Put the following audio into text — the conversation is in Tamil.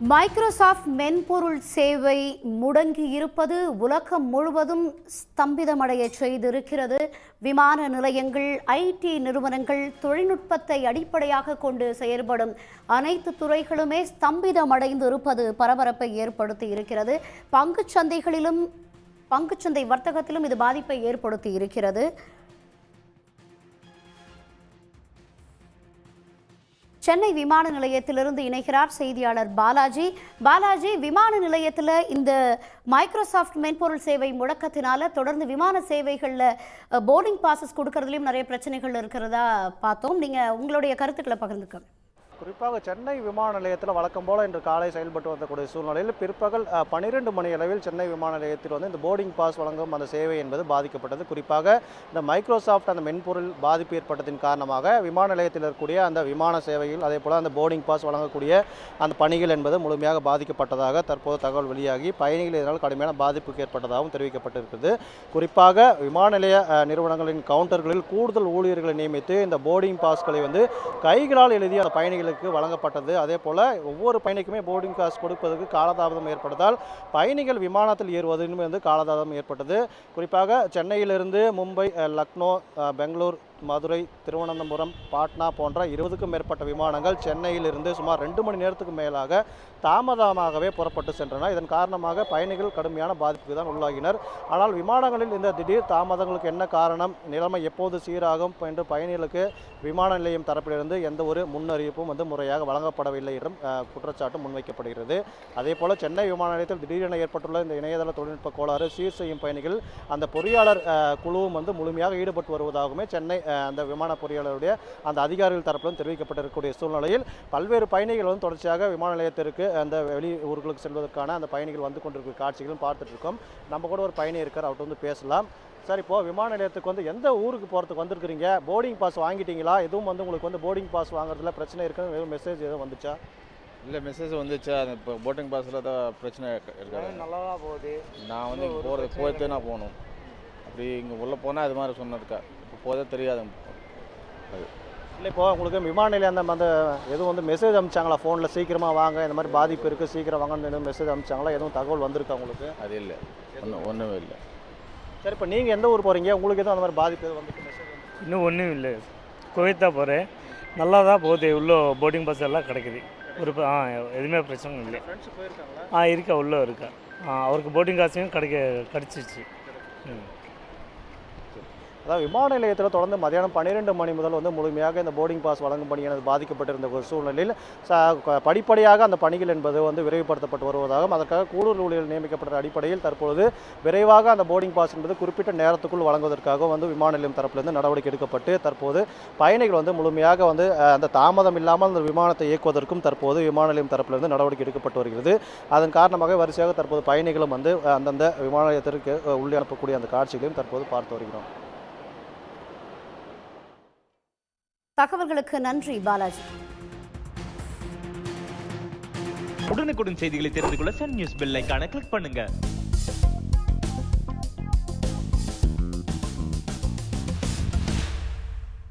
மைக்ரோசாஃப்ட் மென்பொருள் சேவை முடங்கி இருப்பது உலகம் முழுவதும் ஸ்தம்பிதமடைய செய்திருக்கிறது. விமான நிலையங்கள் ஐடி நிறுவனங்கள் தொழில்நுட்பத்தை அடிப்படையாக கொண்டு செயல்படும் அனைத்து துறைகளுமே ஸ்தம்பிதமடைந்து இருப்பது பரபரப்பை ஏற்படுத்தி இருக்கிறது. பங்குச்சந்தைகளிலும் பங்குச்சந்தை வர்த்தகத்திலும் இது பாதிப்பை ஏற்படுத்தி இருக்கிறது. சென்னை விமான நிலையத்திலிருந்து இணைகிறார் செய்தியாளர் பாலாஜி. பாலாஜி விமான நிலையத்தில் இந்த மைக்ரோசாஃப்ட் மென்பொருள் சேவை முடக்கத்தினால தொடர்ந்து விமான சேவைகளில் போர்டிங் பாசஸ் கொடுக்கறதுலையும் நிறைய பிரச்சனைகள் இருக்கிறதா பார்த்தோம். நீங்கள் உங்களுடைய கருத்துக்களை பகிர்ந்துக்கோங்க. குறிப்பாக சென்னை விமான நிலையத்தில் வழக்கம் போல இன்று காலை செயல்பட்டு வந்தக்கூடிய சூழ்நிலையில் பிற்பகல் பன்னிரெண்டு மணி அளவில் சென்னை விமான நிலையத்தில் வந்து இந்த போர்டிங் பாஸ் வழங்கும் அந்த சேவை என்பது பாதிக்கப்பட்டது. குறிப்பாக இந்த மைக்ரோசாஃப்ட் அந்த மென்பொருள் பாதிப்பு ஏற்பட்டதின் காரணமாக விமான நிலையத்தில் இருக்கக்கூடிய அந்த விமான சேவையில் அதே போல் அந்த போர்டிங் பாஸ் வழங்கக்கூடிய அந்த பணிகள் என்பது முழுமையாக பாதிக்கப்பட்டதாக தற்போது தகவல் வெளியாகி பயணிகள் இதனால் கடுமையான பாதிப்புக்கு ஏற்பட்டதாகவும் தெரிவிக்கப்பட்டிருக்கிறது. குறிப்பாக விமான நிலைய நிறுவனங்களின் கவுண்டர்களில் கூடுதல் ஊழியர்களை நியமித்து இந்த போர்டிங் பாஸ்களை வந்து கைகளால் எழுதி அந்த பயணிகள் பயணிகளுக்கு வழங்கப்பட்டது. அதே போல் ஒவ்வொரு பயணிக்குமே போர்டிங் பாஸ் கொடுப்பதற்கு காலதாமதம் ஏற்பட்டதால் பயணிகள் விமானத்தில் ஏறுவதிலும் வந்து காலதாமதம் ஏற்பட்டது. குறிப்பாக சென்னையிலிருந்து மும்பை லக்னோ பெங்களூர் மதுரை திருவனந்தபுரம் பாட்னா போன்ற இருபதுக்கும் மேற்பட்ட விமானங்கள் சென்னையிலிருந்து சுமார் ரெண்டு மணி நேரத்துக்கு மேலாக தாமதமாகவே புறப்பட்டு சென்றன. இதன் காரணமாக பயணிகள் கடுமையான பாதிப்புக்கு தான் உள்ளாகினர். ஆனால் விமானங்களில் இந்த திடீர் தாமதங்களுக்கு என்ன காரணம் நிலைமை எப்போது சீராகும் என்று பயணிகளுக்கு விமான நிலையம் தரப்பிலிருந்து எந்த ஒரு முன்னறிவிப்பும் வந்து முறையாக வழங்கப்படவில்லை என்றும் குற்றச்சாட்டு முன்வைக்கப்படுகிறது. அதே போல சென்னை விமான நிலையத்தில் திடீரென ஏற்பட்டுள்ள இந்த இணையதள தொழில்நுட்ப கோளாறு சீர் செய்யும் பயணிகள் அந்த பொறியாளர் குழுவும் வந்து முழுமையாக ஈடுபட்டு வருவதாகவுமே சென்னை அந்த விமான பொறியாளருடைய அந்த அதிகாரிகள் தரப்பிலும் தெரிவிக்கப்பட்டிருக்கக்கூடிய சூழ்நிலையில் பல்வேறு பயணிகள் வந்து தொடர்ச்சியாக விமான நிலையத்திற்கு அந்த வெளி ஊர்களுக்கு செல்வதற்கான அந்த பயணிகள் வந்து கொண்டிருக்கிற காட்சிகளும் பார்த்துட்டு இருக்கோம் நம்ம கூட ஒரு பயணி இருக்கார் அவர்கிட்ட வந்து பேசலாம். சார் இப்போ விமான நிலையத்துக்கு வந்து எந்த ஊருக்கு போகிறதுக்கு வந்திருக்கிறீங்க? போர்டிங் பாஸ் வாங்கிட்டீங்களா? எதுவும் வந்து உங்களுக்கு வந்து போர்டிங் பாஸ் வாங்குறதுல பிரச்சனை இருக்குன்னு எதுவும் மெசேஜ் எதுவும் வந்துச்சா? இல்லை மெசேஜ் வந்துச்சு? அது இப்போ போட்டிங் பாஸில் தான் பிரச்சனை இருக்க- இருக்காது நல்லா போகுது. நான் வந்து இங்கே போகிறது போயிட்டு நான் போகணும். அப்படி இங்கே உள்ளே போனால் அது மாதிரி சொன்னதுக்கா போதே தெரியாது. அது. இல்லை இப்போ உங்களுக்கு விமான நிலையம் அந்த அந்த எதுவும் வந்து மெசேஜ் அனுப்பிச்சாங்களா ஃபோனில் சீக்கிரமாக வாங்க இந்த மாதிரி பாதிப்பு இருக்குது சீக்கிரம் வாங்கன்னு எதுவும் மெசேஜ் அனுப்பிச்சாங்களா எதுவும் தகவல் வந்திருக்கா உங்களுக்கு? அது இல்லை. ஒன்றும் ஒன்றுமே இல்லை. சரி இப்போ நீங்கள் எந்த ஊர் போகிறீங்க உங்களுக்கு எதுவும் அந்த மாதிரி பாதிப்பு எதுவும் வந்துருக்கு? மெசேஜ் இன்னும் ஒன்றும் இல்லை. குவைத் தான் போகிறேன் நல்லா தான் போகுது. உள்ள போர்டிங் பாஸ் எல்லாம் கிடைக்குது. ஒரு ஆ எதுவுமே பிரச்சனை இல்லை. ஆ இருக்கா உள்ளே இருக்கா. ஆ அவருக்கு போர்டிங் காசையும் கிடைக்க கிடச்சிச்சு. ம். அதாவது விமான நிலையத்தில் தொடர்ந்து மதியானம் பன்னிரெண்டு மணி முதல் வந்து முழுமையாக இந்த போர்டிங் பாஸ் வழங்கும் பணியானது பாதிக்கப்பட்டிருந்த ஒரு சூழ்நிலையில் ச- படிப்படியாக அந்த பணிகள் என்பது வந்து விரைவுபடுத்தப்பட்டு வருவதாகவும் அதற்காக கூடுதல் ஊழியர்கள் நியமிக்கப்பட்ட அடிப்படையில் தற்பொழுது விரைவாக அந்த போர்டிங் பாஸ் என்பது குறிப்பிட்ட நேரத்துக்குள் வழங்குவதற்காக வந்து விமான நிலையம் தரப்பிலிருந்து நடவடிக்கை எடுக்கப்பட்டு தற்போது பயணிகள் வந்து முழுமையாக வந்து அந்த தாமதம் இல்லாமல் அந்த விமானத்தை இயக்குவதற்கும் தற்போது விமான நிலையம் தரப்பிலிருந்து நடவடிக்கை எடுக்கப்பட்டு வருகிறது. அதன் காரணமாக வரிசையாக தற்போது பயணிகளும் வந்து அந்தந்த விமான நிலையத்திற்கு உள்ளே அனுப்பக்கூடிய அந்த காட்சிகளையும் தற்போது பார்த்து வருகிறோம். தகவல்களுக்கு நன்றி பாலாஜி. உடனுக்குடன் செய்திகளை தெரிந்து கொள்ள சன் நியூஸ் பெல் கிளிக் பண்ணுங்க.